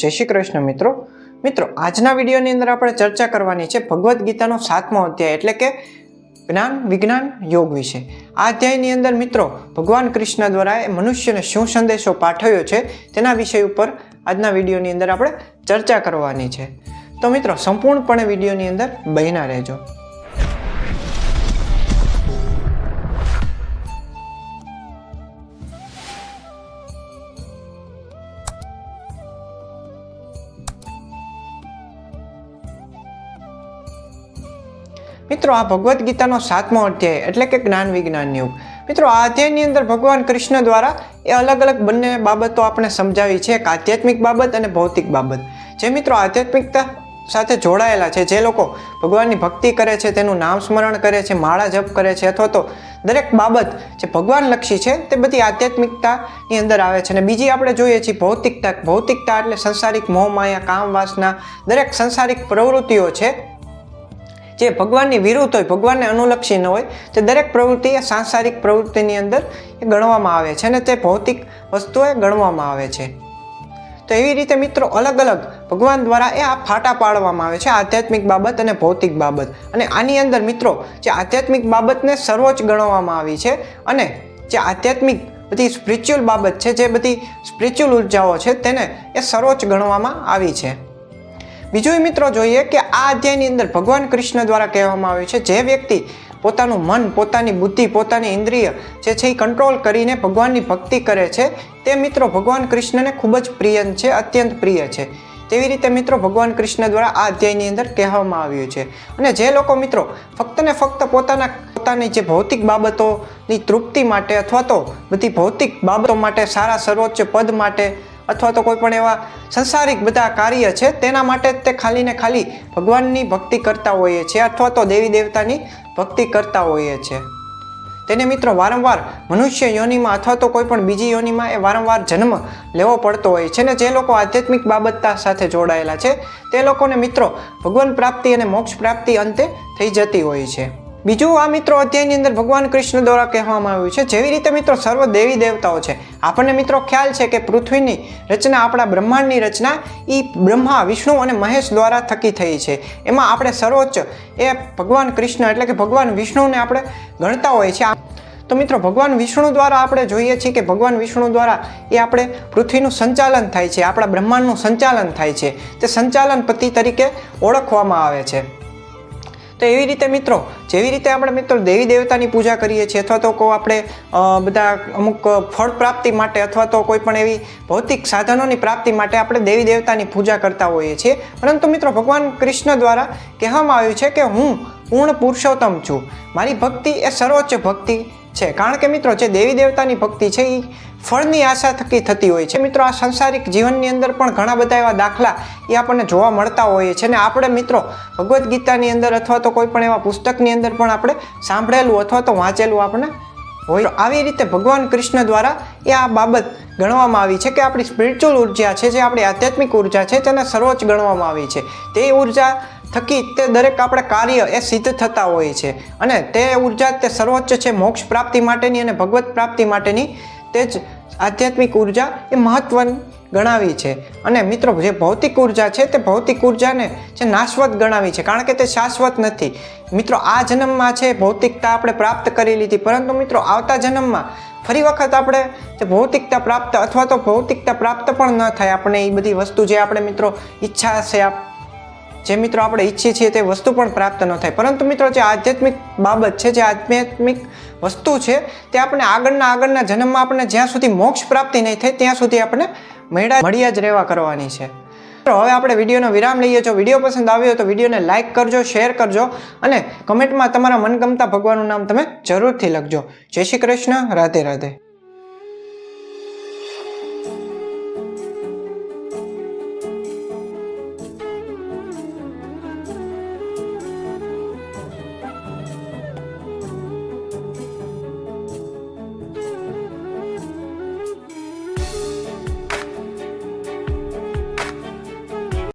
જય શ્રી કૃષ્ણ મિત્રો. મિત્રો, આજના વિડીયોની અંદર આપણે ચર્ચા કરવાની છે ભગવદ્ ગીતાનો સાતમો અધ્યાય એટલે કે જ્ઞાન, વિજ્ઞાન, યોગ વિશે. આ અધ્યાયની અંદર મિત્રો, ભગવાન કૃષ્ણ દ્વારા એ મનુષ્યને શું સંદેશો પાઠવ્યો છે તેના વિષય ઉપર આજના વિડીયોની અંદર આપણે ચર્ચા કરવાની છે. તો મિત્રો, સંપૂર્ણપણે વિડીયોની અંદર બહેના રહેજો. મિત્રો, આ ભગવદ્ ગીતાનો સાતમો અધ્યાય, એટલે કે જ્ઞાન વિજ્ઞાન યુગ. મિત્રો, આ અધ્યાયની અંદર ભગવાન કૃષ્ણ દ્વારા એ અલગ અલગ બંને બાબતો આપણે સમજાવી છે, એક આધ્યાત્મિક બાબત અને ભૌતિક બાબત. જે મિત્રો આધ્યાત્મિકતા સાથે જોડાયેલા છે, જે લોકો ભગવાનની ભક્તિ કરે છે, તેનું નામ સ્મરણ કરે છે, માળા જપ કરે છે, અથવા તો દરેક બાબત જે ભગવાન લક્ષી છે, તે બધી આધ્યાત્મિકતાની અંદર આવે છે. અને બીજી આપણે જોઈએ છીએ ભૌતિકતા ભૌતિકતા એટલે સંસારિક મોહ, માયા કામ વાસના દરેક સંસારિક પ્રવૃત્તિઓ છે જે ભગવાનની વિરુદ્ધ હોય, ભગવાનને અનુલક્ષી ન હોય, તે દરેક પ્રવૃત્તિ એ સાંસારિક પ્રવૃત્તિની અંદર એ ગણવામાં આવે છે અને તે ભૌતિક વસ્તુએ ગણવામાં આવે છે. તો એવી રીતે મિત્રો અલગ અલગ ભગવાન દ્વારા એ આ ફાટા પાડવામાં આવે છે આધ્યાત્મિક બાબત અને ભૌતિક બાબત. અને આની અંદર મિત્રો જે આધ્યાત્મિક બાબતને સર્વોચ્ચ ગણવામાં આવી છે અને જે આધ્યાત્મિક બધી સ્પિરિચ્યુઅલ બાબત છે, જે બધી સ્પિરિચ્યુઅલ ઉર્જાઓ છે, તેને એ સર્વોચ્ચ ગણવામાં આવી છે. બીજું મિત્રો જોઈએ કે આ અધ્યાયની અંદર ભગવાન કૃષ્ણ દ્વારા કહેવામાં આવ્યું છે, જે વ્યક્તિ પોતાનું મન, પોતાની બુદ્ધિ, પોતાની ઇન્દ્રિય જે છે એ કંટ્રોલ કરીને ભગવાનની ભક્તિ કરે છે, તે મિત્રો ભગવાન કૃષ્ણને ખૂબ જ પ્રિય છે, અત્યંત પ્રિય છે. તેવી રીતે મિત્રો ભગવાન કૃષ્ણ દ્વારા આ અધ્યાયની અંદર કહેવામાં આવ્યું છે. અને જે લોકો મિત્રો ફક્ત ને ફક્ત પોતાના, પોતાની જે ભૌતિક બાબતોની તૃપ્તિ માટે અથવા તો બધી ભૌતિક બાબતો માટે સારા સર્વોચ્ચ પદ માટે અથવા તો કોઈ પણ એવા સંસારિક બધા કાર્ય છે, તેના માટે જ તે ખાલી ને ખાલી ભગવાનની ભક્તિ કરતા હોઈએ છીએ અથવા તો દેવી દેવતાની ભક્તિ કરતા હોઈએ છીએ. તેને મિત્રો વારંવાર મનુષ્ય યોનિમાં અથવા તો કોઈ પણ બીજી યોનિમાં એ વારંવાર જન્મ લેવો પડતો હોય છે ને જે લોકો આધ્યાત્મિક બાબતતા સાથે જોડાયેલા છે, તે લોકોને મિત્રો ભગવાન પ્રાપ્તિ અને મોક્ષ પ્રાપ્તિ અંતે થઈ જતી હોય છે. બીજું આ મિત્રો અધ્યાયની અંદર ભગવાન કૃષ્ણ દ્વારા કહેવામાં આવ્યું છે, જેવી રીતે મિત્રો સર્વ દેવી દેવતાઓ છે, આપણને મિત્રો ખ્યાલ છે કે પૃથ્વીની રચના, આપણા બ્રહ્માંડની રચના એ બ્રહ્મા, વિષ્ણુ અને મહેશ દ્વારા થકી થઈ છે. એમાં આપણે સર્વોચ્ચ એ ભગવાન કૃષ્ણ એટલે કે ભગવાન વિષ્ણુને આપણે ગણતા હોઈએ છીએ તો મિત્રો ભગવાન વિષ્ણુ દ્વારા આપણે જોઈએ છીએ કે ભગવાન વિષ્ણુ દ્વારા એ આપણે પૃથ્વીનું સંચાલન થાય છે, આપણા બ્રહ્માંડનું સંચાલન થાય છે. તે સંચાલન પતિ તરીકે ઓળખવામાં આવે છે. તો એવી રીતે મિત્રો, જેવી રીતે આપણે મિત્રો દેવી દેવતાની પૂજા કરીએ છીએ, અથવા તો કોઈ આપણે બધા અમુક ફળ પ્રાપ્તિ માટે અથવા તો કોઈ પણ એવી ભૌતિક સાધનોની પ્રાપ્તિ માટે આપણે દેવી દેવતાની પૂજા કરતા હોઈએ છીએ. પરંતુ મિત્રો ભગવાન કૃષ્ણ દ્વારા કહેવામાં આવ્યું છે કે હું પૂર્ણ પુરુષોત્તમ છું. મારી ભક્તિ એ સર્વોચ્ચ ભક્તિ છે. કારણ કે મિત્રો જે દેવી દેવતાની ભક્તિ છે એ ફળની આશા થકી થતી હોય છે. મિત્રો, આ સંસારિક જીવનની અંદર પણ ઘણા બધા એવા દાખલા એ આપણને જોવા મળતા હોઈએ છે. અને આપણે, મિત્રો, ભગવદ્ ગીતાની અંદર અથવા તો કોઈ પણ એવા પુસ્તકની અંદર પણ આપણે સાંભળેલું અથવા તો વાંચેલું આપણે હોય. આવી રીતે ભગવાન કૃષ્ણ દ્વારા એ આ બાબત ગણવામાં આવી છે કે આપણી સ્પિરિચ્યુઅલ ઊર્જા છે, જે આપણી આધ્યાત્મિક ઊર્જા છે, તેને સર્વોચ્ચ ગણવામાં આવી છે. તે ઊર્જા થકી તે દરેક આપણે કાર્ય એ સિદ્ધ થતા હોય છે. અને તે ઊર્જા તે સર્વોચ્ચ છે મોક્ષ પ્રાપ્તિ માટેની અને ભગવત પ્રાપ્તિ માટેની તે જ આધ્યાત્મિક ઊર્જા એ મહત્વની ગણાવી છે. અને મિત્રો, જે ભૌતિક ઊર્જા છે, તે ભૌતિક ઉર્જાને જે નાશવત ગણાવી છે, કારણ કે તે શાશ્વત નથી. મિત્રો, આ જન્મમાં છે, ભૌતિકતા આપણે પ્રાપ્ત કરી લીધી. પરંતુ મિત્રો, આવતા જન્મમાં ફરી વખત આપણે જે ભૌતિકતા પ્રાપ્ત અથવા તો ભૌતિકતા પ્રાપ્ત પણ ન થાય. આપણે એ બધી વસ્તુ જે આપણે મિત્રો ઈચ્છા છે જે મિત્રો આપણે ઈચ્છીએ છીએ તે વસ્તુ પણ પ્રાપ્ત ન થાય. પરંતુ મિત્રો જે આધ્યાત્મિક બાબત છે, જે આધ્યાત્મિક વસ્તુ છે, તે આપણે આગળના આગળના જન્મમાં આપણે જ્યાં સુધી મોક્ષ પ્રાપ્તિ નહીં થાય, ત્યાં સુધી આપણે મેળા મળ્યા જ રહેવા કરવાની છે. હવે આપણે વિડીયોનો વિરામ લઈએ. જો વીડિયો પસંદ આવ્યો તો વિડીયોને લાઇક કરજો, શેર કરજો અને કમેન્ટમાં તમારા મનગમતા ભગવાનનું નામ તમે જરૂરથી લખજો. જય શ્રી કૃષ્ણ. રાધે રાધે.